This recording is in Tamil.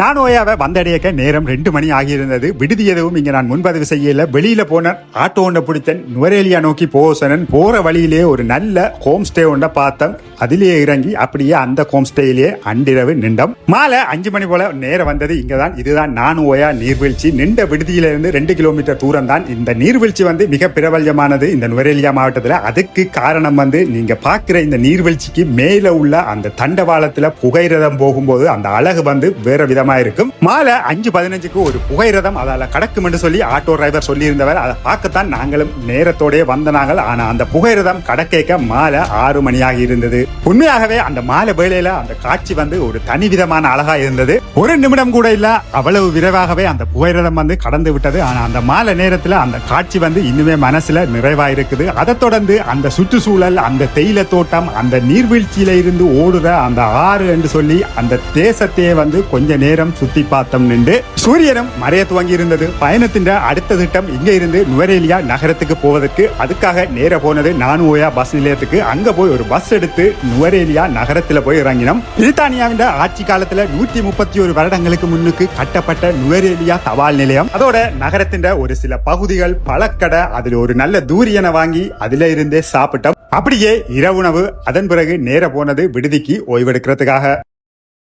நான் ஓயாவை வந்தடையக்க நேரம் ரெண்டு மணி ஆகியிருந்தது. விடுதி எதுவும் இங்கே நான் முன்பதிவு செய்யல. வெளியில் போன ஆட்டோ ஒன்றை பிடித்தேன். நுவரேலியா நோக்கி போசனன். போகிற வழியிலேயே ஒரு நல்ல ஹோம் ஸ்டே ஒன்றை பார்த்தேன். அதிலேயே இறங்கி அப்படியே அந்த ஹோம் ஸ்டேயிலே அன்றிரவு நின்றோம். மாலை அஞ்சு மணி போல நேரம் வந்தது. இங்கே தான் இதுதான் நான் ஓயா நீர்வீழ்ச்சி. நின்ற விடுதியிலிருந்து ரெண்டு கிலோமீட்டர் தூரம் தான் இந்த நீர்வீழ்ச்சி வந்து மிக பிரபல்யமானது. இந்த நுவரேலியா மாவட்டத்தில் அதுக்கு காரணம் வந்து நீங்கள் பார்க்குற இந்த நீர்வீழ்ச்சிக்கு மேலே உள்ள அந்த தண்டவாளத்தில் புகைரதம் போகும்போது அந்த அழகு வந்து வேற விதமா இருக்கும் மாலை அஞ்சு பதினஞ்சுக்கு ஒரு புகைரதம் அதால கடக்கும் என்று சொல்லி ஆட்டோ டிரைவர் சொல்லி இருந்தவர் அதை பார்க்கத்தான் நாங்களும் நேரத்தோடய வந்த நாங்கள். ஆனா அந்த புகைரதம் கடக்கேக்க மாலை ஆறு மணியாகி இருந்தது. உண்மையாகவே அந்த மாலை வேளையில அந்த காட்சி வந்து ஒரு தனி விதமான அழகா இருந்தது. ஒரு நிமிடம் கூட இல்ல அவ்வளவு விரைவாகவே அந்த புகைரதம் வந்து கடந்து விட்டது. ஆனா அந்த மாலை நேரத்துல அந்த காட்சி வந்து இன்னுமே மனசுல நிறைவா இருக்குது அதை தொடர்ந்து அந்த சுற்றுச்சூழல் அந்த தேயிலை தோட்டம் அந்த நீர்வீழ்ச்சியில இருந்து ஓடுற அந்த ஆறு என்று சொல்லி அந்த தேசத்தையே வந்து கொஞ்ச நேரம் சுத்தி பார்த்தோம் நின்று சூரியனும் மறைய துவங்கி இருந்தது. பயணத்தின் அடுத்த திட்டம் இங்க இருந்து நுவரேலியா நகரத்துக்கு போவதற்கு. அதுக்காக நேர போனது நானுவோயா ஓயா பஸ் நிலையத்துக்கு. அங்க போய் ஒரு பஸ் எடுத்து நுவரேலியா நகரத்துல போய் இறங்கினோம். பிரித்தானியாவின் ஆட்சி காலத்துல நூத்தி முப்பத்தி ஒரு வருடங்களுக்கு முன்னுக்கு கட்டப்பட்ட நுவரேலியா தபால் நிலையம். அதோட நகரத்தின் ஒரு சில பகுதிகள் பழக்கடை அதுல ஒரு நல்ல தூரியனை வாங்கி அதுல இருந்தே சாப்பிட்டோம். அப்படியே இரவுணவு. அதன் பிறகு நேர போனது விடுதிக்கு ஓய்வெடுக்கிறதுக்காக.